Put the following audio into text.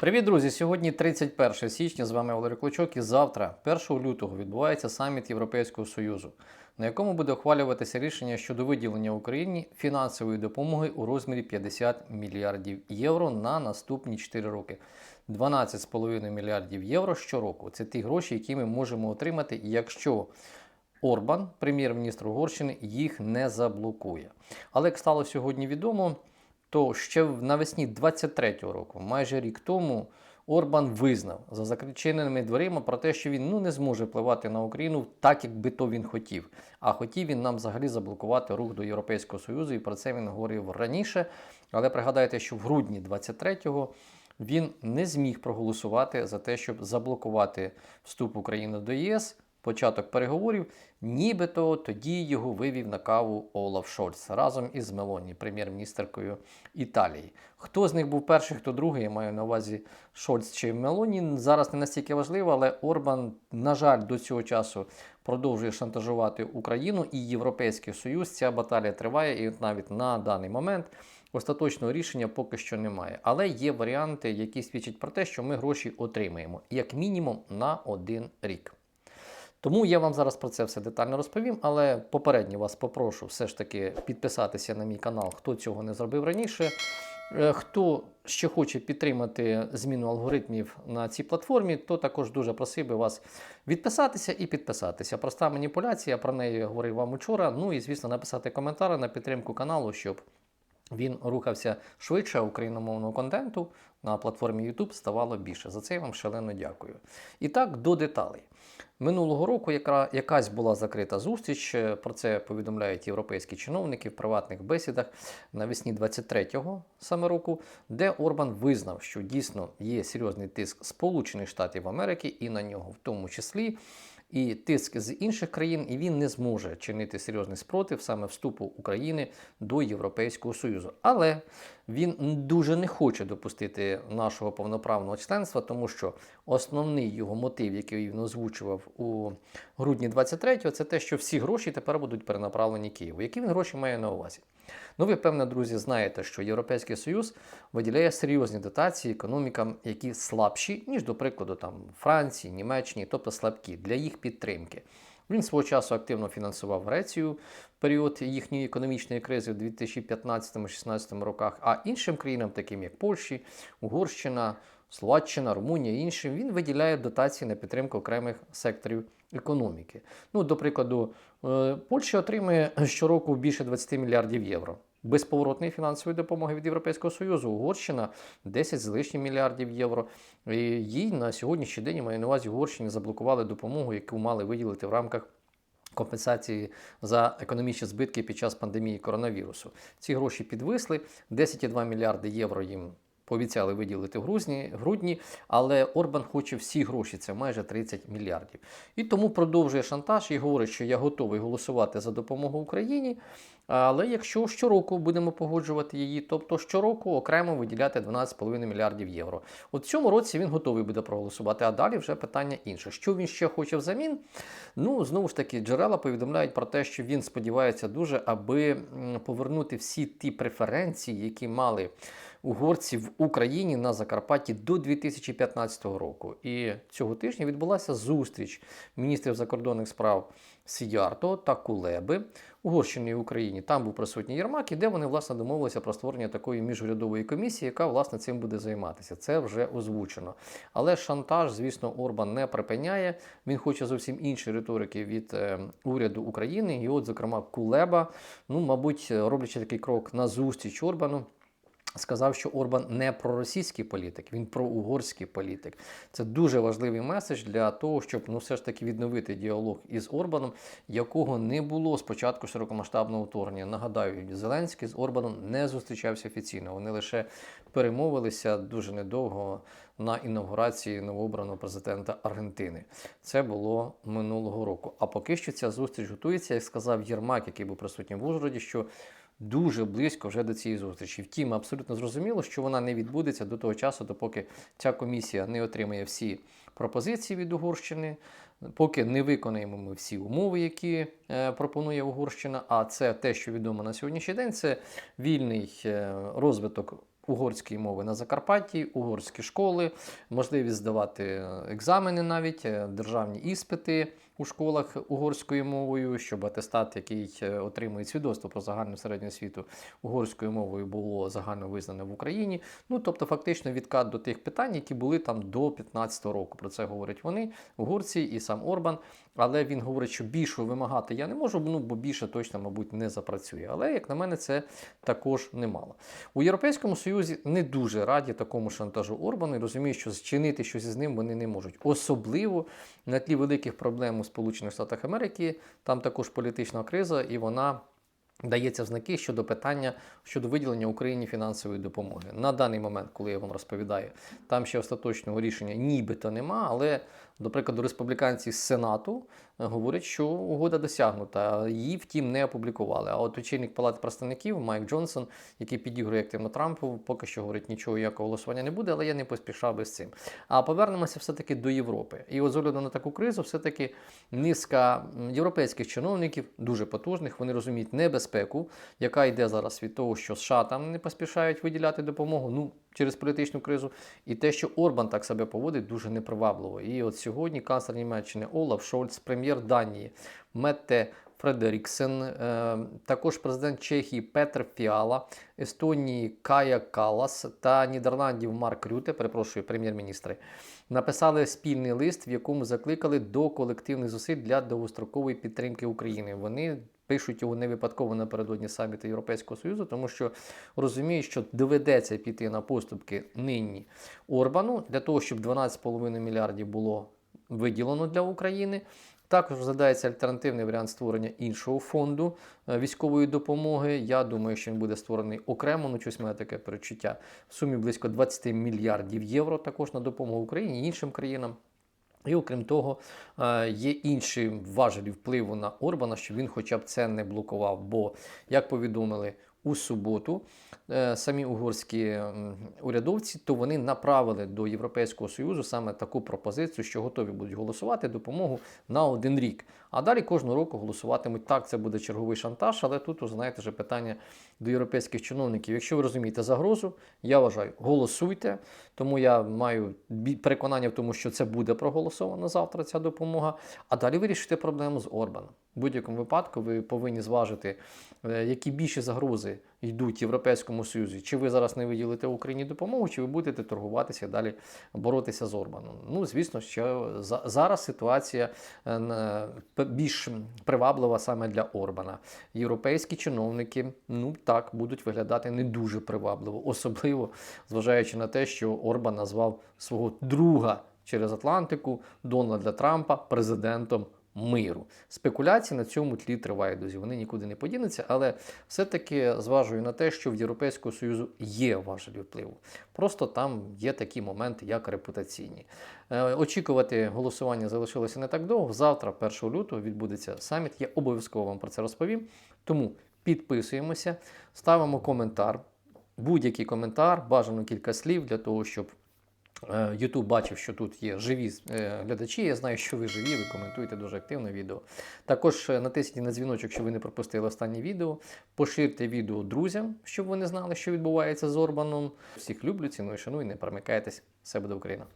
Привіт, друзі! Сьогодні 31 січня. З вами Валерій Клочок. І завтра, 1 лютого, відбувається саміт Європейського Союзу, на якому буде ухвалюватися рішення щодо виділення Україні фінансової допомоги у розмірі 50 мільярдів євро на наступні 4 роки. 12,5 мільярдів євро щороку. Це ті гроші, які ми можемо отримати, якщо Орбан, прем'єр-міністр Угорщини, їх не заблокує. Але як стало сьогодні відомо, то ще навесні 23-го року, майже рік тому, Орбан визнав за закриченими дверима про те, що він ну, не зможе впливати на Україну так, як би то він хотів. А хотів він нам взагалі заблокувати рух до Європейського Союзу, і про це він говорив раніше. Але пригадайте, що в грудні 23-го він не зміг проголосувати за те, щоб заблокувати вступ України до ЄС. Початок переговорів, нібито тоді його вивів на каву Олаф Шольц разом із Мелоні, прем'єр-міністеркою Італії. Хто з них був перший, хто другий, я маю на увазі Шольц чи Мелоні, зараз не настільки важливо, але Орбан, на жаль, до цього часу продовжує шантажувати Україну і Європейський Союз. Ця баталія триває, і навіть на даний момент остаточного рішення поки що немає. Але є варіанти, які свідчать про те, що ми гроші отримаємо, як мінімум на один рік. Тому я вам зараз про це все детально розповім, але попередньо вас попрошу все ж таки підписатися на мій канал, хто цього не зробив раніше. Е, Хто ще хоче підтримати зміну алгоритмів на цій платформі, то також дуже просив би вас відписатися і підписатися. Проста маніпуляція, про неї говорив вам учора. Ну і звісно, написати коментар на підтримку каналу, щоб він рухався швидше, україномовного контенту на платформі YouTube ставало більше. За це я вам шалено дякую. І так, до деталей. Минулого року яка, якась була закрита зустріч. е, Про це повідомляють європейські чиновники в приватних бесідах навесні 23-го саме року, де Орбан визнав, що дійсно є серйозний тиск Сполучених Штатів Америки і на нього в тому числі. І тиск з інших країн, і він не зможе чинити серйозний спротив саме вступу України до Європейського Союзу. Але він дуже не хоче допустити нашого повноправного членства, тому що основний його мотив, який він озвучував у грудні 23-го, це те, що всі гроші тепер будуть перенаправлені Києву. Які він гроші має на увазі? Ну, ви, певно, друзі, знаєте, що Європейський Союз виділяє серйозні дотації економікам, які слабші, ніж, до прикладу, там Франції, Німеччині, тобто слабкі для їх підтримки. Він свого часу активно фінансував Грецію в період їхньої економічної кризи в 2015-16 роках, а іншим країнам, таким як Польщі, Угорщина, Словаччина, Румунія і іншим, він виділяє дотації на підтримку окремих секторів економіки. Ну, до прикладу, е, Польща отримує щороку більше 20 мільярдів євро. Безповоротної фінансової допомоги від Європейського Союзу, Угорщина 10 з лишнім мільярдів євро. І їй на сьогоднішній день, маю на увазі, Угорщині заблокували допомогу, яку мали виділити в рамках компенсації за економічні збитки під час пандемії коронавірусу. Ці гроші підвисли, 10,2 мільярди євро їм пообіцяли виділити в грудні, грудні, але Орбан хоче всі гроші, це майже 30 мільярдів. І тому продовжує шантаж і говорить, що я готовий голосувати за допомогу Україні. Але якщо щороку будемо погоджувати її, тобто щороку окремо виділяти 12,5 мільярдів євро. От в цьому році він готовий буде проголосувати, а далі вже питання інше. Що він ще хоче взамін? Ну, знову ж таки, джерела повідомляють про те, що він сподівається дуже, аби повернути всі ті преференції, які мали угорці в Україні на Закарпатті до 2015 року. І цього тижня відбулася зустріч міністрів закордонних справ Сіярто та Кулеби Угорщини і Україні. Там був присутній Єрмак, і де вони власне домовилися про створення такої міжурядової комісії, яка власне цим буде займатися. Це вже озвучено. Але шантаж, звісно, Орбан не припиняє. Він хоче зовсім інші риторики від е, уряду України. І, от, зокрема, Кулеба, ну, мабуть, роблячи такий крок на зустріч Орбану. Сказав, що Орбан не проросійський політик, він проугорський політик. Це дуже важливий меседж для того, щоб ну все ж таки відновити діалог із Орбаном, якого не було з початку широкомасштабного вторгнення. Нагадаю, Зеленський з Орбаном не зустрічався офіційно. Вони лише перемовилися дуже недовго на інаугурації новообраного президента Аргентини. Це було минулого року. А поки що ця зустріч готується, як сказав Єрмак, який був присутній в Ужгороді, що дуже близько вже до цієї зустрічі. Втім, абсолютно зрозуміло, що вона не відбудеться до того часу, допоки ця комісія не отримає всі пропозиції від Угорщини, поки не виконаємо ми всі умови, які е, пропонує Угорщина. А це те, що відомо на сьогоднішній день, це вільний е, розвиток угорської мови на Закарпатті, угорські школи, можливість здавати е, екзамени навіть, державні іспити у школах угорською мовою, щоб атестат, який е, отримує свідоцтво про загальну середню освіту угорською мовою, було загально визнане в Україні. Ну тобто, фактично відкат до тих питань, які були там до 2015 року. Про це говорять вони, угорці і сам Орбан. Але він говорить, що більшого вимагати я не можу, ну бо більше точно, мабуть, не запрацює. Але як на мене, це також немало. У Європейському Союзі не дуже раді такому шантажу Орбану і розуміють, що зчинити щось із ним вони не можуть. Особливо на тлі великих проблем у Сполучених Штатах Америки. Там також політична криза, і вона. Дається знаки щодо питання щодо виділення Україні фінансової допомоги. На даний момент, коли я вам розповідаю, там ще остаточного рішення нібито нема, але, до прикладу, республіканці з Сенату е, говорять, що угода досягнута. Її, втім, не опублікували. А от очільник Палати представників Майк Джонсон, який підігрує активно Трампу, поки що говорить, нічого ніякого голосування не буде, але я не поспішав би з цим. А повернемося все-таки до Європи. І от з огляду на таку кризу, все-таки низка європейських чиновників, дуже потужних, вони розуміють небезпеку, яка йде зараз від того, що США там не поспішають виділяти допомогу. Ну, через політичну кризу, і те, що Орбан так себе поводить, дуже непривабливо. І от сьогодні канцлер Німеччини Олаф Шольц, прем'єр Данії Метте Фредеріксен, е, також президент Чехії Петр Фіала, Естонії Кая Калас та Нідерландів Марк Рюте, перепрошую, прем'єр-міністри, написали спільний лист, в якому закликали до колективних зусиль для довгострокової підтримки України. Вони пишуть його не випадково напередодні саміту Європейського Союзу, тому що розуміють, що доведеться піти на поступки нині Орбану для того, щоб 12,5 мільярдів було виділено для України. Також розглядається альтернативний варіант створення іншого фонду е, військової допомоги. Я думаю, що він буде створений окремо, ну щось має таке перечуття. В сумі близько 20 мільярдів євро також на допомогу Україні і іншим країнам. І окрім того, е, є інші важелі впливу на Орбана, щоб він хоча б це не блокував. Бо, як повідомили у суботу е, самі угорські урядовці, то вони направили до Європейського Союзу саме таку пропозицію, що готові будуть голосувати допомогу на один рік. А далі кожного року голосуватимуть так. Це буде черговий шантаж, але тут, знаєте, вже питання до європейських чиновників. Якщо ви розумієте загрозу, я вважаю, голосуйте. Тому я маю переконання в тому, що це буде проголосовано завтра. Ця допомога. А далі вирішити проблему з Орбаном. В будь-якому випадку ви повинні зважити, е, які більші загрози йдуть Європейському Союзі. Чи ви зараз не виділите Україні допомогу, чи ви будете торгуватися далі боротися з Орбаном? Ну, звісно, що зараз ситуація е, п- більш приваблива саме для Орбана. Європейські чиновники, ну так, будуть виглядати не дуже привабливо, особливо зважаючи на те, що Орбан назвав свого друга через Атлантику Дональда Трампа президентом миру. Спекуляції на цьому тлі тривають, друзі. Вони нікуди не подінуться, але все-таки зважую на те, що в Європейського Союзу є важелі впливу. Просто там є такі моменти, як репутаційні. Е, Очікувати голосування залишилося не так довго. Завтра, 1 лютого, відбудеться саміт. Я обов'язково вам про це розповім. Тому підписуємося, ставимо коментар. Будь-який коментар, бажано кілька слів для того, щоб Е, Ютуб бачив, що тут є живі е, глядачі. Я знаю, що ви живі, ви коментуєте дуже активно відео. Також е, натисніть на дзвіночок, щоб ви не пропустили останнє відео. Поширте відео друзям, щоб вони знали, що відбувається з Орбаном. Всіх люблю, ціную, шаную, не перемикайтесь. Все буде Україна!